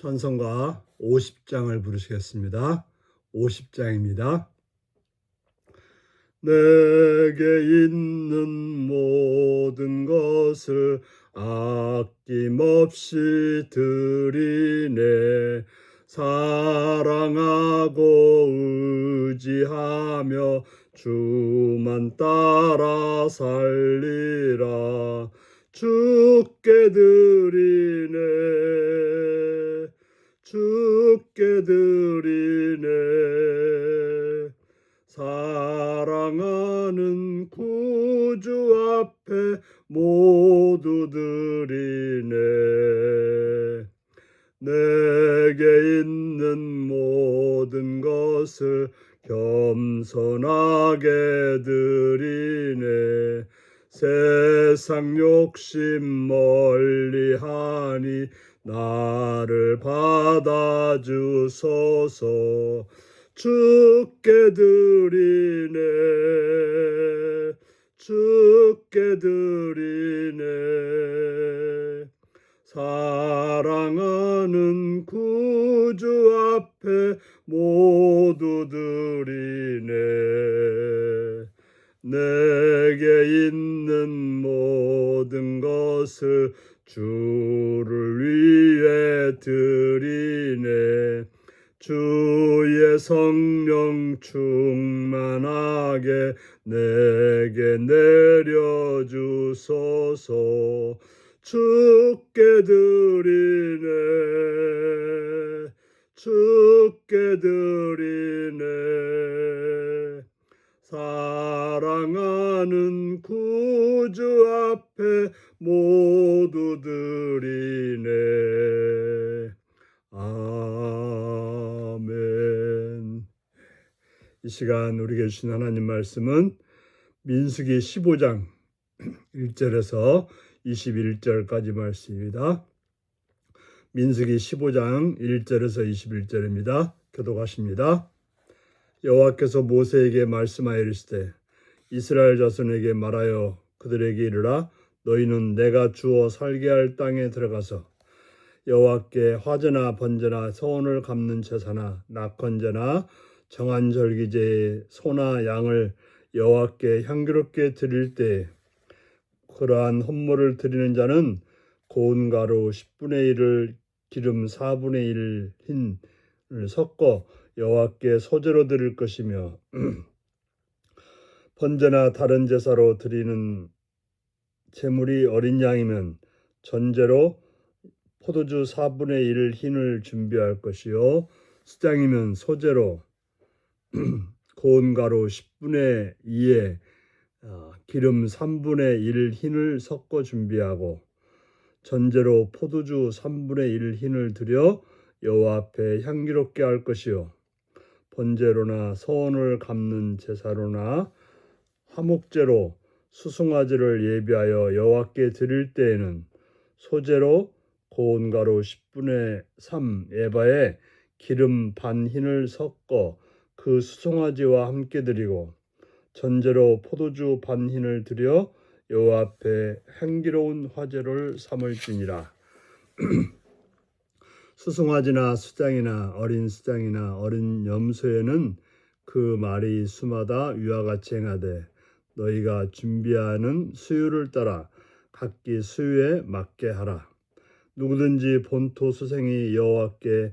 찬송가 50장을 부르시겠습니다. 50장입니다. 내게 있는 모든 것을 아낌없이 드리네 사랑하고 의지하며 주만 따라 살리라 주께 드리네 주께 드리네. 사랑하는 구주 앞에 모두 드리네. 내게 있는 모든 것을 겸손하게 드리네 세상 욕심 멀리하니 나를 받아주소서. 주께 드리 드리네. 주의 성령 충만하게 내게 내려주소서. 주께 드리네. 주께 드리네. 사랑하는 이 시간 우리에게 주신 하나님 말씀은 민수기 15장 1절에서 21절까지 말씀입니다. 민수기 15장 1절에서 21절입니다. 교독하십니다. 여호와께서 모세에게 말씀하여 이르시되 이스라엘 자손에게 말하여 그들에게 이르라 너희는 내가 주어 살게 할 땅에 들어가서 여호와께 화제나 번제나 서원을 갚는 제사나 낙헌제나 정한 절기제의 소나 양을 여호와께 향기롭게 드릴 때 그러한 헌물을 드리는 자는 고운 가루 10분의 1을 기름 4분의 1 흰을 섞어 여호와께 소제로 드릴 것이며 번제나 다른 제사로 드리는 제물이 어린 양이면 전제로 포도주 4분의 1 흰을 준비할 것이요. 수장이면 소제로 고운 가루 10분의 2에 어, 기름 3분의 1 흰을 섞어 준비하고 전제로 포도주 3분의 1 흰을 들여 여호와 앞에 향기롭게 할 것이요. 번제로나 서원을 갚는 제사로나 화목제로 수송아지를 예비하여 여호와께 드릴 때에는 소제로 고운 가루 10분의 3 에바에 기름 반 흰을 섞어 그 수송아지와 함께 드리고 전제로 포도주 반 흰을 들여 여호와 앞에 향기로운 화제를 삼을지니라. 수송아지나 수장이나 어린 수장이나 어린 염소에는 그 말이 수마다 위와 같이 행하되 너희가 준비하는 수유를 따라 각기 수유에 맞게 하라. 누구든지 본토 수생이 여호와께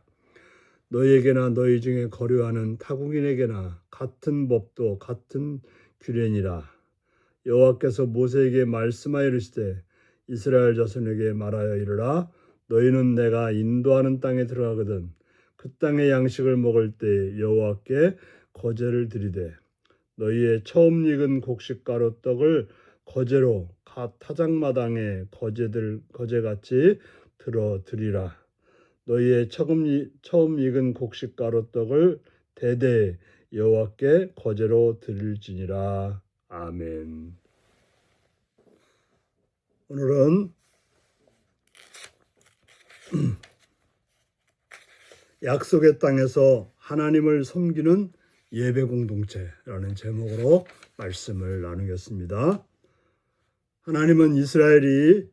너희에게나 너희 중에 거류하는 타국인에게나 같은 법도 같은 규례니라. 여호와께서 모세에게 말씀하여 이르시되 이스라엘 자손에게 말하여 이르라 너희는 내가 인도하는 땅에 들어가거든 그 땅의 양식을 먹을 때 여호와께 거제를 드리되 너희의 처음 익은 곡식가루 떡을 거제로 각 타작마당에 거제들 거제같이 들어 드리라 너희의 처음, 익은 곡식 가루떡을 대대 여호와께 거제로 드릴지니라 아멘. 오늘은 약속의 땅에서 하나님을 섬기는 예배 공동체라는 제목으로 말씀을 나누겠습니다. 하나님은 이스라엘이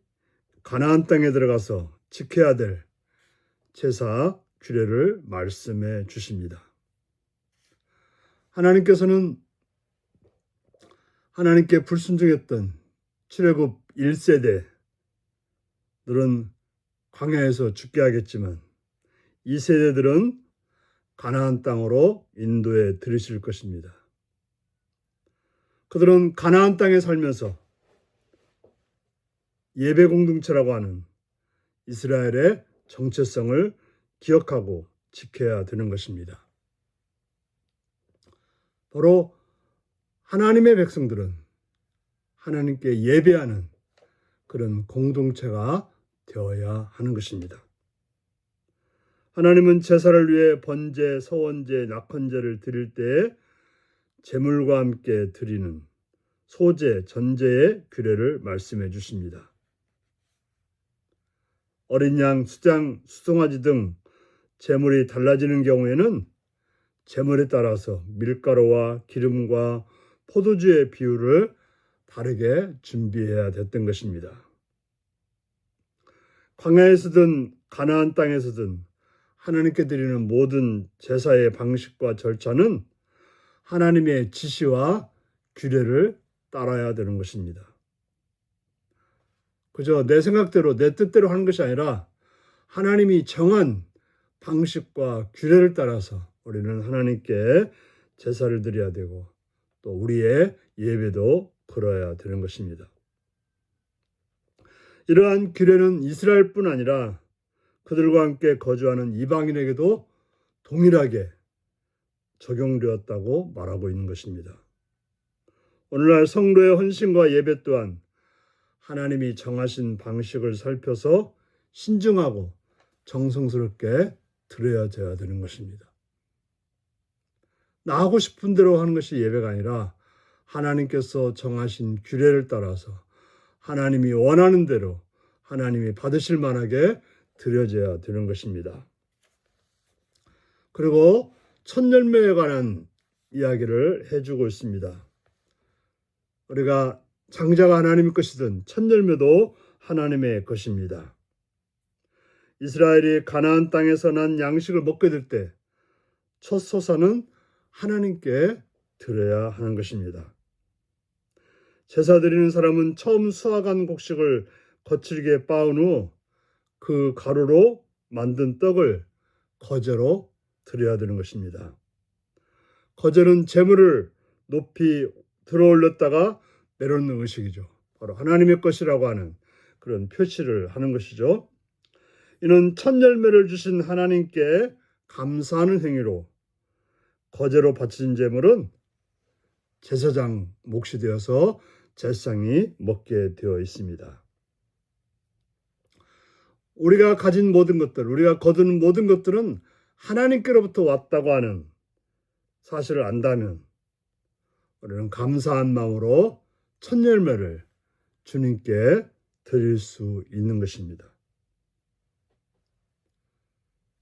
가나안 땅에 들어가서 지켜야 될 제사 규례를 말씀해 주십니다. 하나님께서는 하나님께 불순종했던 출애굽 1세대들은 광야에서 죽게 하겠지만 이 세대들은 가나안 땅으로 인도해 들으실 것입니다. 그들은 가나안 땅에 살면서 예배 공동체라고 하는 이스라엘의 정체성을 기억하고 지켜야 되는 것입니다. 바로 하나님의 백성들은 하나님께 예배하는 그런 공동체가 되어야 하는 것입니다. 하나님은 제사를 위해 번제, 서원제, 낙헌제를 드릴 때 제물과 함께 드리는 소제, 전제의 규례를 말씀해 주십니다. 어린 양, 수장, 수송아지 등 제물이 달라지는 경우에는 제물에 따라서 밀가루와 기름과 포도주의 비율을 다르게 준비해야 됐던 것입니다. 광야에서든 가나안 땅에서든 하나님께 드리는 모든 제사의 방식과 절차는 하나님의 지시와 규례를 따라야 되는 것입니다. 그저 내 생각대로 내 뜻대로 하는 것이 아니라 하나님이 정한 방식과 규례를 따라서 우리는 하나님께 제사를 드려야 되고 또 우리의 예배도 드려야 되는 것입니다. 이러한 규례는 이스라엘뿐 아니라 그들과 함께 거주하는 이방인에게도 동일하게 적용되었다고 말하고 있는 것입니다. 오늘날 성도의 헌신과 예배 또한 하나님이 정하신 방식을 살펴서 신중하고 정성스럽게 드려야 돼야 되는 것입니다. 나 하고 싶은 대로 하는 것이 예배가 아니라 하나님께서 정하신 규례를 따라서 하나님이 원하는 대로 하나님이 받으실 만하게 드려져야 되는 것입니다. 그리고 첫 열매에 관한 이야기를 해주고 있습니다. 우리가 장자가 하나님의 것이든 첫 열매도 하나님의 것입니다. 이스라엘이 가나안 땅에서 난 양식을 먹게 될 때 첫 소사는 하나님께 드려야 하는 것입니다. 제사 드리는 사람은 처음 수확한 곡식을 거칠게 빻은 후 그 가루로 만든 떡을 거제로 드려야 되는 것입니다. 거제는 재물을 높이 들어 올렸다가 내려놓는 의식이죠. 바로 하나님의 것이라고 하는 그런 표시를 하는 것이죠. 이는 첫 열매를 주신 하나님께 감사하는 행위로 거제로 바친 재물은 제사장 몫이 되어서 제상이 먹게 되어 있습니다. 우리가 가진 모든 것들, 우리가 거두는 모든 것들은 하나님께로부터 왔다고 하는 사실을 안다면 우리는 감사한 마음으로 첫 열매를 주님께 드릴 수 있는 것입니다.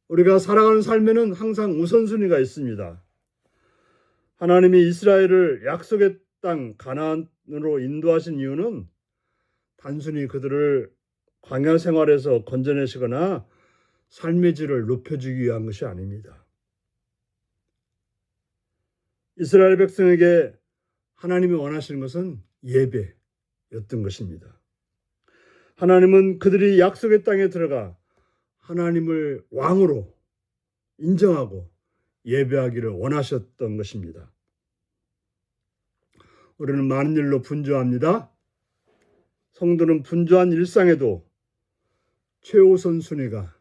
우리가 살아가는 삶에는 항상 우선순위가 있습니다. 하나님이 이스라엘을 약속의 땅 가나안으로 인도하신 이유는 단순히 그들을 광야 생활에서 건져내시거나 삶의 질을 높여주기 위한 것이 아닙니다. 이스라엘 백성에게 하나님이 원하시는 것은 예배였던 것입니다. 하나님은 그들이 약속의 땅에 들어가 하나님을 왕으로 인정하고 예배하기를 원하셨던 것입니다. 우리는 많은 일로 분주합니다. 성도는 분주한 일상에도 최우선 순위가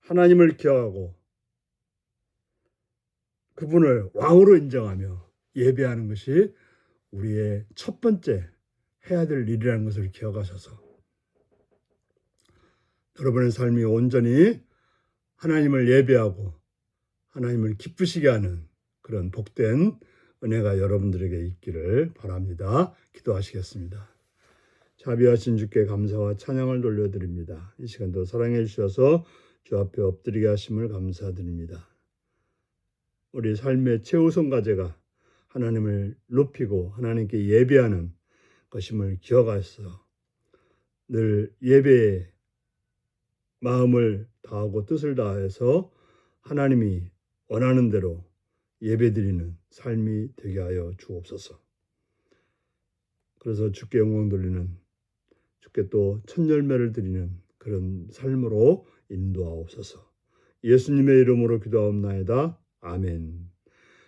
하나님을 기억하고 그분을 왕으로 인정하며 예배하는 것이 우리의 첫 번째 해야 될 일이라는 것을 기억하셔서 여러분의 삶이 온전히 하나님을 예배하고 하나님을 기쁘시게 하는 그런 복된 은혜가 여러분들에게 있기를 바랍니다. 기도하시겠습니다. 자비하신 주께 감사와 찬양을 돌려드립니다. 이 시간도 사랑해 주셔서 주 앞에 엎드리게 하심을 감사드립니다. 우리 삶의 최우선 과제가 하나님을 높이고 하나님께 예배하는 것임을 기억하셔서 늘 예배에 마음을 다하고 뜻을 다해서 하나님이 원하는 대로 예배드리는 삶이 되게 하여 주옵소서. 그래서 주께 영광 돌리는 주께 또첫 열매를 드리는 그런 삶으로 인도하옵소서. 예수님의 이름으로 기도하옵나이다. 아멘.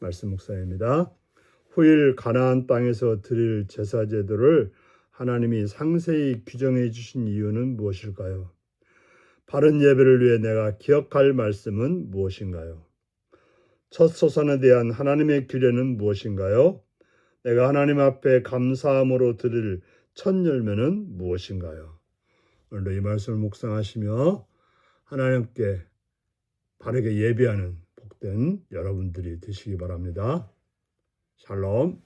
말씀 목사입니다. 후일 가나안 땅에서 드릴 제사 제도를 하나님이 상세히 규정해 주신 이유는 무엇일까요? 바른 예배를 위해 내가 기억할 말씀은 무엇인가요? 첫 소산에 대한 하나님의 규례는 무엇인가요? 내가 하나님 앞에 감사함으로 드릴 첫 열매는 무엇인가요? 오늘도 이 말씀을 묵상하시며 하나님께 바르게 예배하는 복된 여러분들이 되시기 바랍니다. 샬롬.